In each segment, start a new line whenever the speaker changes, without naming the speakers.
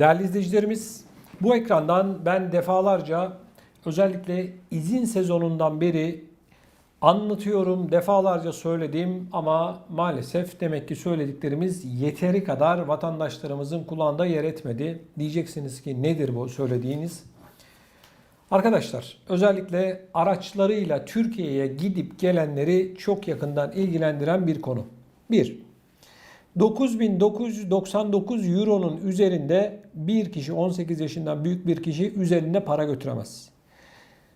Değerli izleyicilerimiz, bu ekrandan ben defalarca özellikle izin sezonundan beri anlatıyorum, defalarca söyledim ama maalesef demek ki söylediklerimiz yeteri kadar vatandaşlarımızın kulağında yer etmedi. Diyeceksiniz ki nedir bu söylediğiniz? Arkadaşlar özellikle araçlarıyla Türkiye'ye gidip gelenleri çok yakından ilgilendiren bir konu. 1. 9999 euronun üzerinde bir kişi 18 yaşından büyük bir kişi üzerinde para götüremez.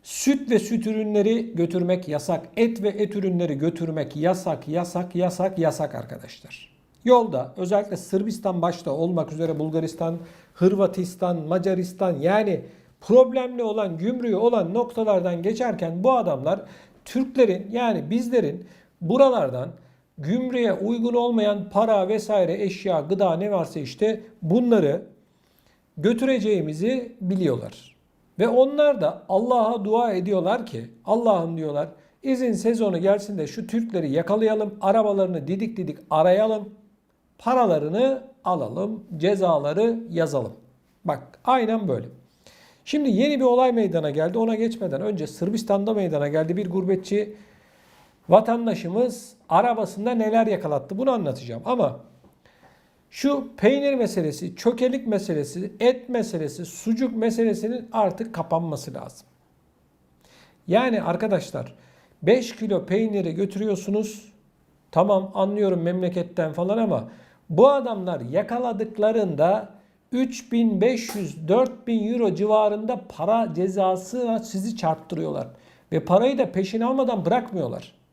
Süt ve süt ürünleri götürmek yasak. Et ve et ürünleri götürmek yasak, yasak, yasak, yasak arkadaşlar. Yolda özellikle Sırbistan başta olmak üzere Bulgaristan, Hırvatistan, Macaristan yani problemli olan, gümrüğü olan noktalardan geçerken bu adamlar Türklerin yani bizlerin buralardan gümrüğe uygun olmayan para vesaire eşya, gıda ne varsa işte bunları götüreceğimizi biliyorlar. Ve onlar da Allah'a dua ediyorlar ki Allah'ım diyorlar izin sezonu gelsin de şu Türkleri yakalayalım, arabalarını didik didik arayalım, paralarını alalım, cezaları yazalım. Bak aynen böyle. Şimdi yeni bir olay meydana geldi. Ona geçmeden önce Sırbistan'da meydana geldi. Bir gurbetçi vatandaşımız arabasında neler yakalattı bunu anlatacağım. Ama şu peynir meselesi, çökelik meselesi, et meselesi, sucuk meselesinin artık kapanması lazım. Yani arkadaşlar 5 kilo peyniri götürüyorsunuz. Tamam anlıyorum memleketten falan ama bu adamlar yakaladıklarında 3500-4000 euro civarında para cezası sizi çarptırıyorlar. Ve parayı da peşin almadan bırakmıyorlar.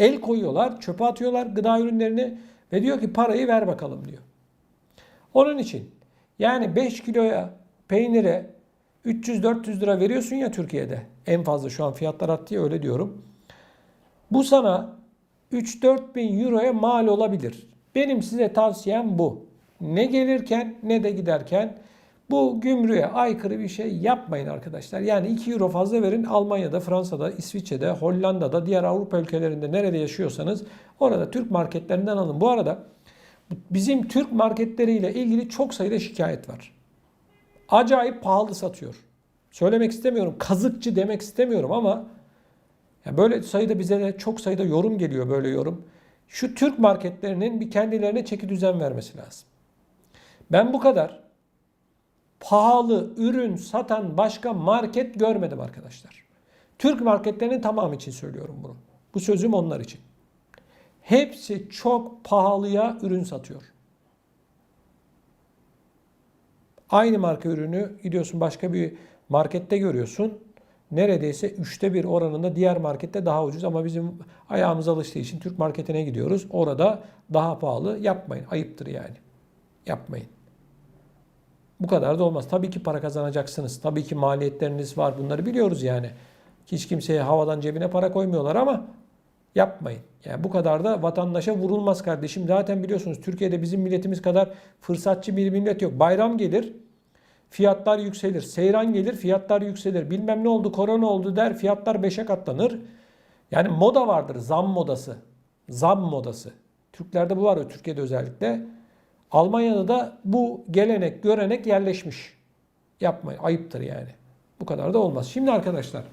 El koyuyorlar, çöpe atıyorlar gıda ürünlerini ve diyor ki parayı ver bakalım diyor. Onun için yani 5 kiloya peynire 300-400 lira veriyorsun ya Türkiye'de. En fazla şu an fiyatlar arttı ya öyle diyorum. Bu sana 3-4 bin euroya mal olabilir. Benim size tavsiyem bu. Ne gelirken ne de giderken bu gümrüğe aykırı bir şey yapmayın arkadaşlar. Yani 2 euro fazla verin Almanya'da, Fransa'da, İsviçre'de, Hollanda'da, diğer Avrupa ülkelerinde nerede yaşıyorsanız orada Türk marketlerinden alın. Bu arada bizim Türk marketleriyle ilgili çok sayıda şikayet var. Acayip pahalı satıyor. Söylemek istemiyorum, kazıkçı demek istemiyorum ama ya böyle sayıda bize de çok sayıda yorum geliyor böyle yorum. Şu Türk marketlerinin bir kendilerine çeki düzen vermesi lazım. Ben bu kadar pahalı ürün satan başka market görmedim arkadaşlar. Türk marketlerinin tamamı için söylüyorum bunu. Bu sözüm onlar için. Hepsi çok pahalıya ürün satıyor. Aynı marka ürünü gidiyorsun başka bir markette görüyorsun. Neredeyse üçte bir oranında diğer markette daha ucuz ama bizim ayağımız alıştığı için Türk marketine gidiyoruz. Orada daha pahalı yapmayın. Ayıptır yani. Yapmayın. Bu kadar da olmaz. Tabii ki para kazanacaksınız. Tabii ki maliyetleriniz var. Bunları biliyoruz yani. Hiç kimseye havadan cebine para koymuyorlar ama yapmayın. Yani bu kadar da vatandaşa vurulmaz kardeşim. Zaten biliyorsunuz Türkiye'de bizim milletimiz kadar fırsatçı bir millet yok. Bayram gelir, fiyatlar yükselir. Seyran gelir, fiyatlar yükselir. Bilmem ne oldu, korona oldu der, fiyatlar 5'e katlanır. Yani moda vardır, zam modası. Zam modası. Türklerde bu var, Türkiye'de özellikle. Almanya'da da bu gelenek, görenek yerleşmiş. Yapmayın, ayıptır yani. Bu kadar da olmaz. Şimdi arkadaşlar,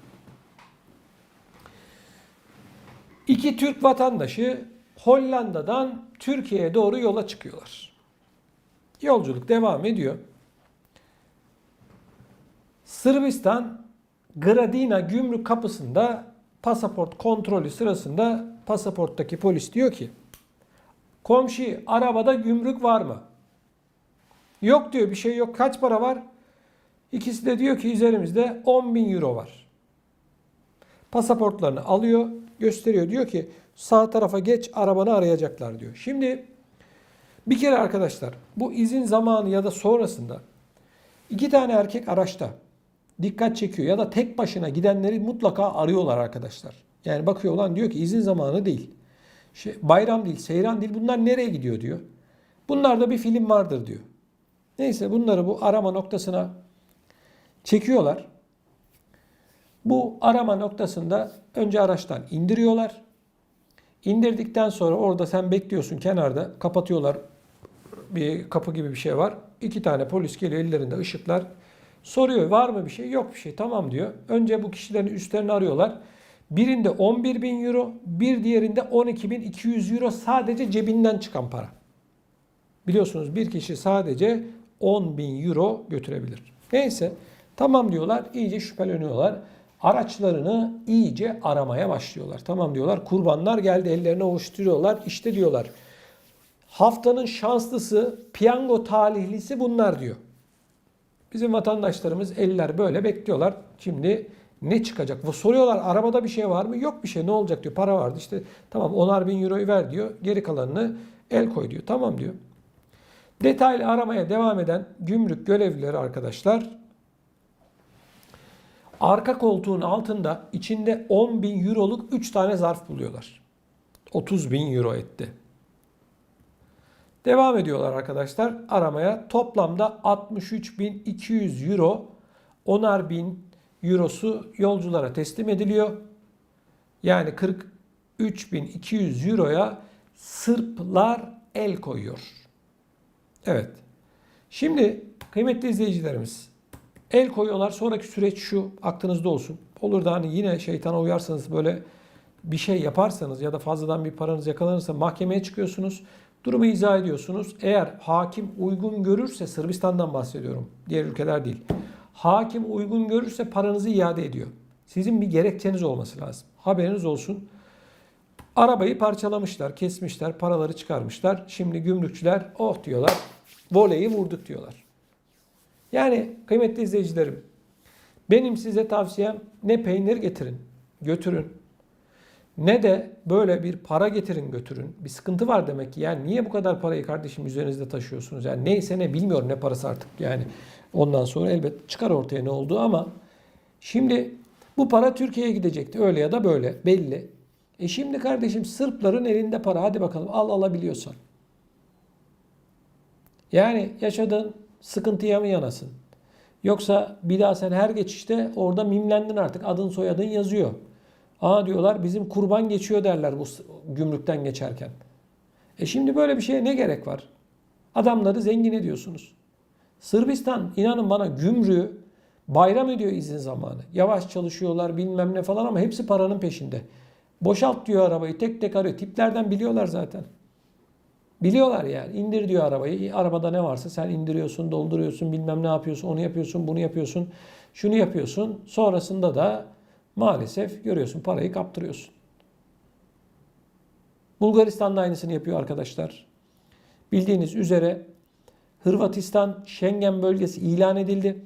iki Türk vatandaşı Hollanda'dan Türkiye'ye doğru yola çıkıyorlar. Yolculuk devam ediyor. Sırbistan Gradina gümrük kapısında pasaport kontrolü sırasında pasaporttaki polis diyor ki Komşu arabada gümrük var mı? Yok diyor bir şey yok. Kaç para var? İkisi de diyor ki üzerimizde 10 bin euro var. Pasaportlarını alıyor gösteriyor. Diyor ki sağ tarafa geç arabanı arayacaklar diyor. Şimdi bir kere arkadaşlar bu izin zamanı ya da sonrasında iki tane erkek araçta dikkat çekiyor ya da tek başına gidenleri mutlaka arıyorlar arkadaşlar. Yani bakıyor olan diyor ki izin zamanı değil şey, bayram değil, seyran değil bunlar nereye gidiyor diyor. Bunlarda bir film vardır diyor. Neyse bunları bu arama noktasına çekiyorlar. Bu arama noktasında önce araçtan indiriyorlar. İndirdikten sonra orada sen bekliyorsun kenarda kapatıyorlar. Bir kapı gibi bir şey var. iki tane polis geliyor ellerinde ışıklar. Soruyor var mı bir şey? Yok bir şey. Tamam diyor. Önce bu kişilerin üstlerini arıyorlar. Birinde 11 bin euro, bir diğerinde 12 bin 200 euro sadece cebinden çıkan para. Biliyorsunuz bir kişi sadece 10 bin euro götürebilir. Neyse tamam diyorlar iyice şüpheleniyorlar. Araçlarını iyice aramaya başlıyorlar. Tamam diyorlar kurbanlar geldi ellerine ovuşturuyorlar. İşte diyorlar haftanın şanslısı piyango talihlisi bunlar diyor. Bizim vatandaşlarımız eller böyle bekliyorlar. Şimdi ne çıkacak? Soruyorlar arabada bir şey var mı? Yok bir şey ne olacak diyor. Para vardı işte tamam onar bin euroyu ver diyor. Geri kalanını el koy diyor. Tamam diyor. Detaylı aramaya devam eden gümrük görevlileri arkadaşlar arka koltuğun altında içinde 10 bin euroluk 3 tane zarf buluyorlar. 30 bin euro etti. Devam ediyorlar arkadaşlar aramaya. Toplamda 63.200 euro, 10'ar bin eurosu yolculara teslim ediliyor. Yani 43.200 euroya Sırplar el koyuyor. Evet. Şimdi kıymetli izleyicilerimiz el koyuyorlar. Sonraki süreç şu aklınızda olsun. Olur da hani yine şeytana uyarsanız böyle bir şey yaparsanız ya da fazladan bir paranız yakalanırsa mahkemeye çıkıyorsunuz. Durumu izah ediyorsunuz. Eğer hakim uygun görürse Sırbistan'dan bahsediyorum. Diğer ülkeler değil. Hakim uygun görürse paranızı iade ediyor. Sizin bir gerekçeniz olması lazım. Haberiniz olsun. Arabayı parçalamışlar, kesmişler, paraları çıkarmışlar. Şimdi gümrükçüler oh diyorlar. Voleyi vurduk diyorlar. Yani kıymetli izleyicilerim benim size tavsiyem ne peynir getirin, götürün. Ne de böyle bir para getirin götürün. Bir sıkıntı var demek ki. Yani niye bu kadar parayı kardeşim üzerinizde taşıyorsunuz? Yani neyse ne bilmiyorum ne parası artık yani. Ondan sonra elbet çıkar ortaya ne olduğu ama şimdi bu para Türkiye'ye gidecekti. Öyle ya da böyle belli. E şimdi kardeşim Sırpların elinde para. Hadi bakalım al alabiliyorsan. Yani yaşadığın sıkıntıya mı yanasın? Yoksa bir daha sen her geçişte orada mimlendin artık. Adın soyadın yazıyor. Aa diyorlar bizim kurban geçiyor derler bu gümrükten geçerken. E şimdi böyle bir şeye ne gerek var? Adamları zengin ediyorsunuz. Sırbistan inanın bana gümrüğü bayram ediyor izin zamanı. Yavaş çalışıyorlar bilmem ne falan ama hepsi paranın peşinde. Boşalt diyor arabayı tek tek arıyor. Tiplerden biliyorlar zaten. Biliyorlar yani. İndir diyor arabayı. Arabada ne varsa sen indiriyorsun, dolduruyorsun, bilmem ne yapıyorsun, onu yapıyorsun, bunu yapıyorsun, şunu yapıyorsun. Sonrasında da maalesef görüyorsun parayı kaptırıyorsun. Bulgaristan da aynısını yapıyor arkadaşlar. Bildiğiniz üzere Hırvatistan Schengen bölgesi ilan edildi.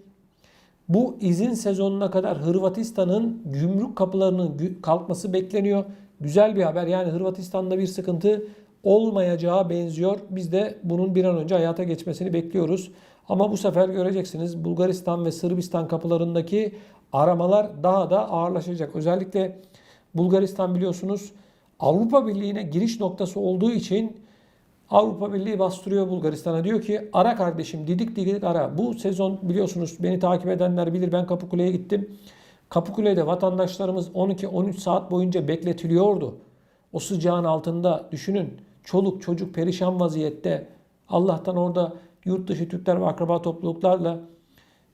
Bu izin sezonuna kadar Hırvatistan'ın gümrük kapılarının kalkması bekleniyor. Güzel bir haber. Yani Hırvatistan'da bir sıkıntı olmayacağı benziyor. Biz de bunun bir an önce hayata geçmesini bekliyoruz. Ama bu sefer göreceksiniz Bulgaristan ve Sırbistan kapılarındaki aramalar daha da ağırlaşacak. Özellikle Bulgaristan biliyorsunuz Avrupa Birliği'ne giriş noktası olduğu için Avrupa Birliği bastırıyor Bulgaristan'a. Diyor ki ara kardeşim didik didik ara. Bu sezon biliyorsunuz beni takip edenler bilir ben Kapıkule'ye gittim. Kapıkule'de vatandaşlarımız 12-13 saat boyunca bekletiliyordu. O sıcağın altında düşünün. Çoluk çocuk perişan vaziyette. Allah'tan orada yurt dışı Türkler ve akraba topluluklarla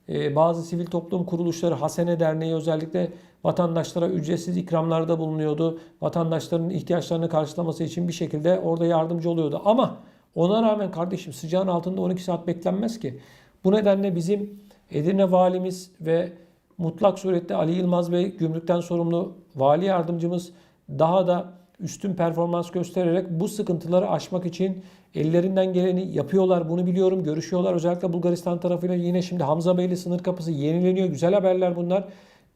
bazı sivil toplum kuruluşları, Hasene Derneği özellikle vatandaşlara ücretsiz ikramlarda bulunuyordu. Vatandaşların ihtiyaçlarını karşılaması için bir şekilde orada yardımcı oluyordu. Ama ona rağmen kardeşim sıcağın altında 12 saat beklenmez ki. Bu nedenle bizim Edirne valimiz ve mutlak surette Ali Yılmaz Bey gümrükten sorumlu vali yardımcımız daha da üstün performans göstererek bu sıkıntıları aşmak için ellerinden geleni yapıyorlar. Bunu biliyorum. Görüşüyorlar. Özellikle Bulgaristan tarafıyla yine şimdi Hamza Beyli sınır kapısı yenileniyor. Güzel haberler bunlar.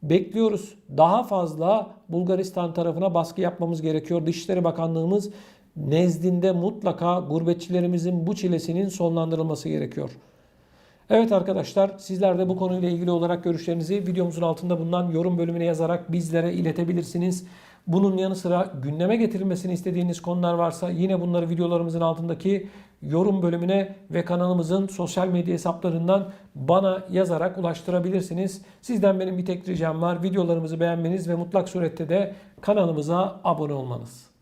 Bekliyoruz. Daha fazla Bulgaristan tarafına baskı yapmamız gerekiyor. Dışişleri Bakanlığımız nezdinde mutlaka gurbetçilerimizin bu çilesinin sonlandırılması gerekiyor. Evet arkadaşlar sizler de bu konuyla ilgili olarak görüşlerinizi videomuzun altında bulunan yorum bölümüne yazarak bizlere iletebilirsiniz. Bunun yanı sıra gündeme getirilmesini istediğiniz konular varsa yine bunları videolarımızın altındaki yorum bölümüne ve kanalımızın sosyal medya hesaplarından bana yazarak ulaştırabilirsiniz. Sizden benim bir tek ricam var. Videolarımızı beğenmeniz ve mutlak surette de kanalımıza abone olmanız.